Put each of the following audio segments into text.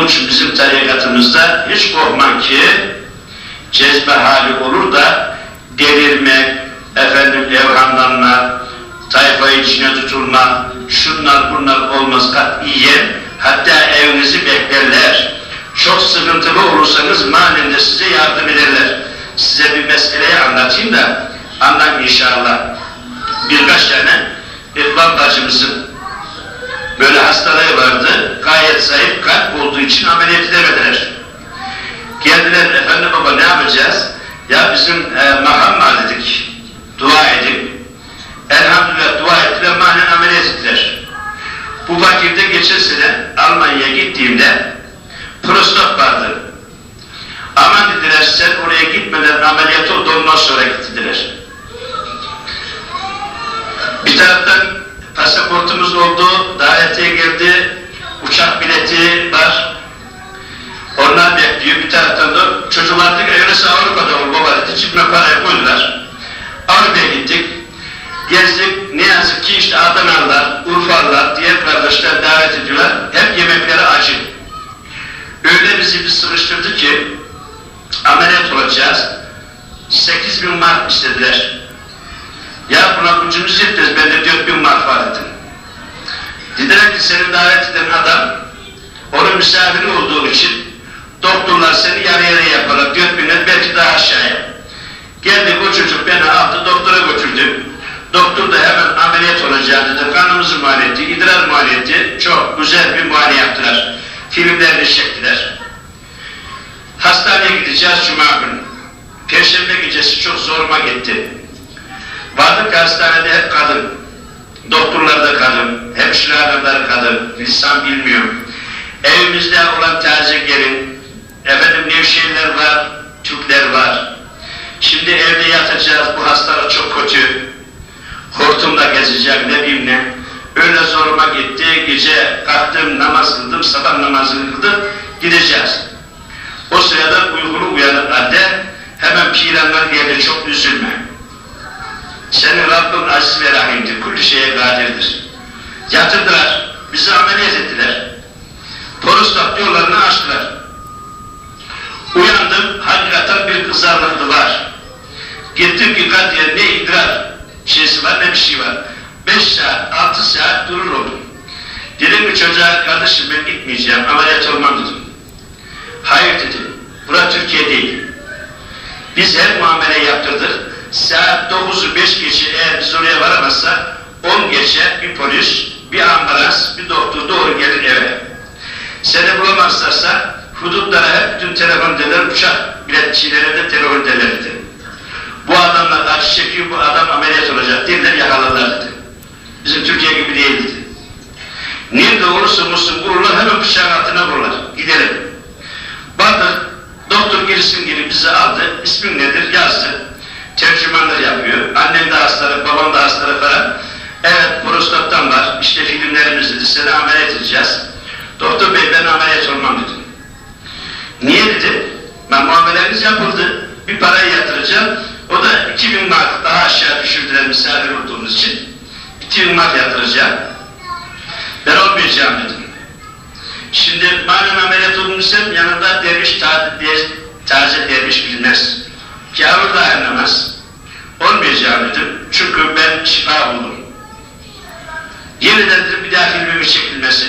Onun için bizim tarikatımızda hiç korkman ki cezbe hali olur da delirmek, efendim evhamlanma, tayfayı içine tutulma, şunlar bunlar olmaz katiyen. Hatta evinizi beklerler. Çok sıkıntılı olursanız manen de size yardım ederler. Size bir meseleyi anlatayım da anlam inşallah. Birkaç tane İkbal bacımızın böyle hastalığı vardı. Gayet zayıf kalp olduğu için ameliyat edemediler. Geldiler efendi baba ne yapacağız? Ya bizim e, maham dedik. Dua edin. Elhamdülillah dua ettiler, manen ameliyat ettiler. Bu vakirde geçen sene Almanya'ya 8 bin mark istediler. Ya buna gücümüz yetmez. Ben de 4 bin mark var dedim. Dediler ki seni davet eden adam onun misafiri olduğu için doktorlar seni yarı yarıya yaparlar. 4 binden belki daha aşağıya. Geldi bu çocuk beni aldı doktora götürdü. Doktor da hemen ameliyat olacağını dedi. Kanımızı muayene etti, idrar muayene etti. Çok güzel bir muayene yaptılar. Filmlerini çektiler. Hastaneye gideceğiz Cuma günü. Perşembe gecesi çok zoruma gitti. Vardık hastanede hep kadın. Doktorlar da kadın, hemşire hanımlar kadın, lisan bilmiyor. Evimizde olan taze gelin, efendim Nevşehirler var, Türkler var. Şimdi evde yatacağız, bu hastalar çok kötü. Hortumla gezeceğim, ne bileyim ne. Öyle zoruma gitti, gece kalktım, namaz kıldım, sabah namazını kıldım, gideceğiz. O sırada uykulu uyanık halde hemen piranlar geldi, çok üzülme. Senin Rabbin aziz ve rahimdir, kulli şeye kadirdir. Yatırdılar, bizi ameliyat ettiler. Prostat yollarını açtılar. Uyandım, hakikaten bir kızarlıklı var. Gittim ki katiyen ne idrar şeysi var ne bir şey var. Beş saat, altı saat durur oldum. Dedim ki çocuğa, kardeşim ben gitmeyeceğim, ameliyat olmam dedim. Hayır dedi, bura Türkiye değil. Biz her muamele yaptırdık. Saat 9'u 5 geçe eğer biz oraya varamazsak 10 geçe bir polis, bir ambulans, bir doktor doğru gelir eve. Seni bulamazlarsa hudutlara hep bütün telefon derler, uçak biletçilere de telefon derlerdi. Bu adamlar acı çekiyor, bu adam ameliyat olacak derler yakalarlar dedi. Bizim Türkiye gibi değil dedi. Nerede olursa olsun vururlar, hemen bıçağın altına vururlar. Gidelim. Bakın, doktor girsin gibi bizi aldı, ismin nedir yazdı. Tercümanlar yapıyor. Annem de hastalık, babam da hastalık falan. Evet, prostattan var. İşte filmlerimiz dedi, seni ameliyat edeceğiz. Doktor bey ben ameliyat olmam dedim. Niye dedi? Ben muameleniz yapıldı. Bir parayı yatıracağım. O da 2000 mark daha aşağı düşürdüler misafir olduğumuz için. 2000 mark yatıracağım. Ben olmayacağım dedim. Şimdi manen ameliyat olmuşsam yanında derviş taze derviş bilmez. Kâvur da anlamaz. Olmayacağım dedim. Çünkü ben şifa buldum. Yeniden dedim bir daha filmimin çekilmesi.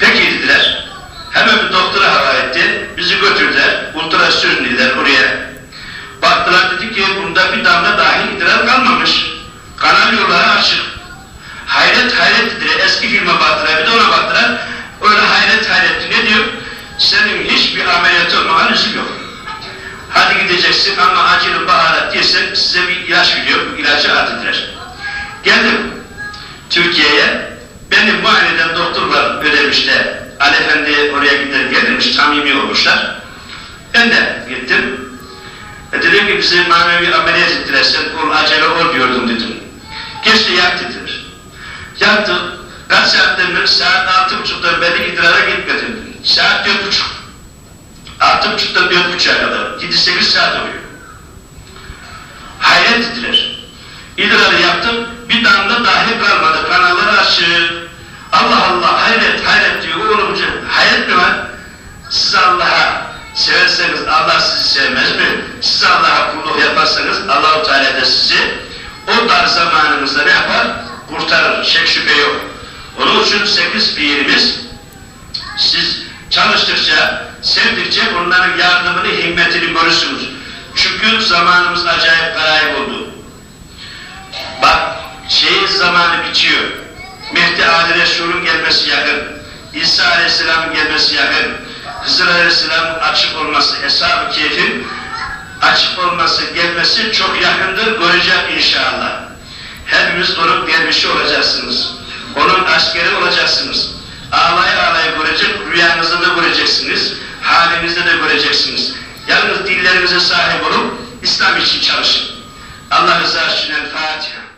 Peki dediler. Hemen bir doktora havale etti. Bizi götürdüler. Ultrasyon dediler oraya. Baktılar dedi ki bunda bir damla dahi idrar kalmamış. Kanal yolları açık. Hayret hayret dediler. Eski filme baktılar. Bir de ona baktılar. Öyle hayret hayret. Ne diyor? Senin hiçbir ameliyat olmaman lüzum yok. Hadi gideceksin ama acılı baharat diyorsan size bir ilaç veriyor. Bu ilacı at dediler. Geldim Türkiye'ye. Beni muayene eden doktor var ödemişte. Ali Efendi oraya gider gelirmiş, samimi olmuşlar. Ben de gittim. E dedim ki bizi manevi ameliyat ettiler, sen ol, acele ol diyordum dedim. Geçti yak dediler. Yattım, kaç saatten beri saat altı buçuktan beri idrara gitmedim. Saat dört buçuk yattım çıktım yok buçuğa kadar. 7-8 saat uyuyor. Hayret ettiler. İdrarı yaptım, bir damla dahi kalmadı. Kanalları açık. Allah Allah hayret hayret diyor. Oğlumcu hayret mi var? Siz Allah'a severseniz Allah sizi sevmez mi? Siz Allah'a kulluk yaparsanız Allahu Teala da sizi o dar zamanımızda ne yapar? Kurtarır. Şek şüphe yok. Onun için sekiz birimiz siz çalıştıkça onların yardımını, himmetini görürsünüz. Çünkü zamanımız acayip garayip oldu. Bak, şeyin zamanı bitiyor. Mehdi Ali Resul'ün gelmesi yakın. İsa Aleyhisselam'ın gelmesi yakın. Hızır Aleyhisselam'ın açık olması, Eshab-ı Keyf'in açık olması, gelmesi çok yakındır, görecek inşallah. Hepimiz onun gelmişi olacaksınız. Onun askeri olacaksınız. Ağlaya ağlaya görecek, rüyanızda da göreceksiniz, halinizde de göreceksiniz. Yalnız dillerinize sahip olun, İslam için çalışın. Allah rızası için El Fatiha.